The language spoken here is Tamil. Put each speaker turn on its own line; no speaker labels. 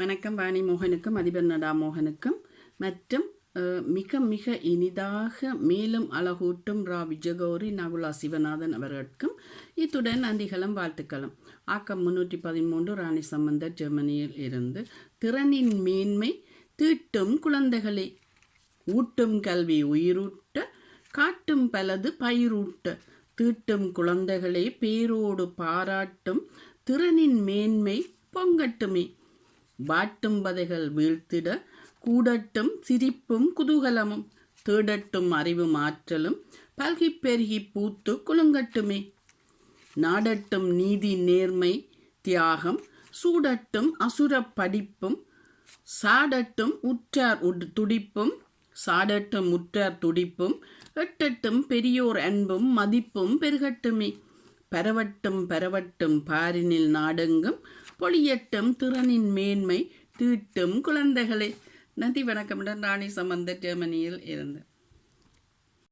வணக்கம் வாணி மோகனுக்கும் அதிபர் நடா மோகனுக்கும். மற்றும் மிக மிக இனிதாக மேலும் அழகூட்டும் ரா விஜயகௌரி நகுலா சிவநாதன் அவர்களுக்கும் இத்துடன் நன்றிகளும் வாழ்த்துக்களும். ஆக்கம் முன்னூற்றி பதிமூன்று ராணி சம்பந்தர் ஜெர்மனியில் இருந்து திறனின் மேன்மை தீட்டும் குழந்தைகளை ஊட்டும் கல்வி உயிரூட்ட காட்டும் பலது பயிரூட்ட தீட்டும் குழந்தைகளை பேரோடு பாராட்டும் திறனின் மேன்மை பொங்கட்டுமே. வாட்டும் பதைகள் வீழ்த்திட கூடட்டும் சிரிப்பும் குதூகலமும் தேடட்டும் அறிவும் ஆற்றலும் பல்கி பெருகி பூத்து குலுங்கட்டுமே. நாடட்டும் நீதி நேர்மை தியாகம் சூடட்டும் அசுர படிப்பும் சாடட்டும் உற்றார் உட்- துடிப்பும் சாடட்டும் உற்றார் துடிப்பும் எட்டட்டும் பெரியோர் அன்பும் மதிப்பும் பெருகட்டுமே. பரவட்டும் பரவட்டும் பாரினில் நாடெங்கும் பொழியட்டும் திறனின் மேன்மை தீட்டும் குழந்தைகளே. நன்றி வணக்கமுடன் ராணி சம்பந்த ஜெர்மனியில் இருந்தேன்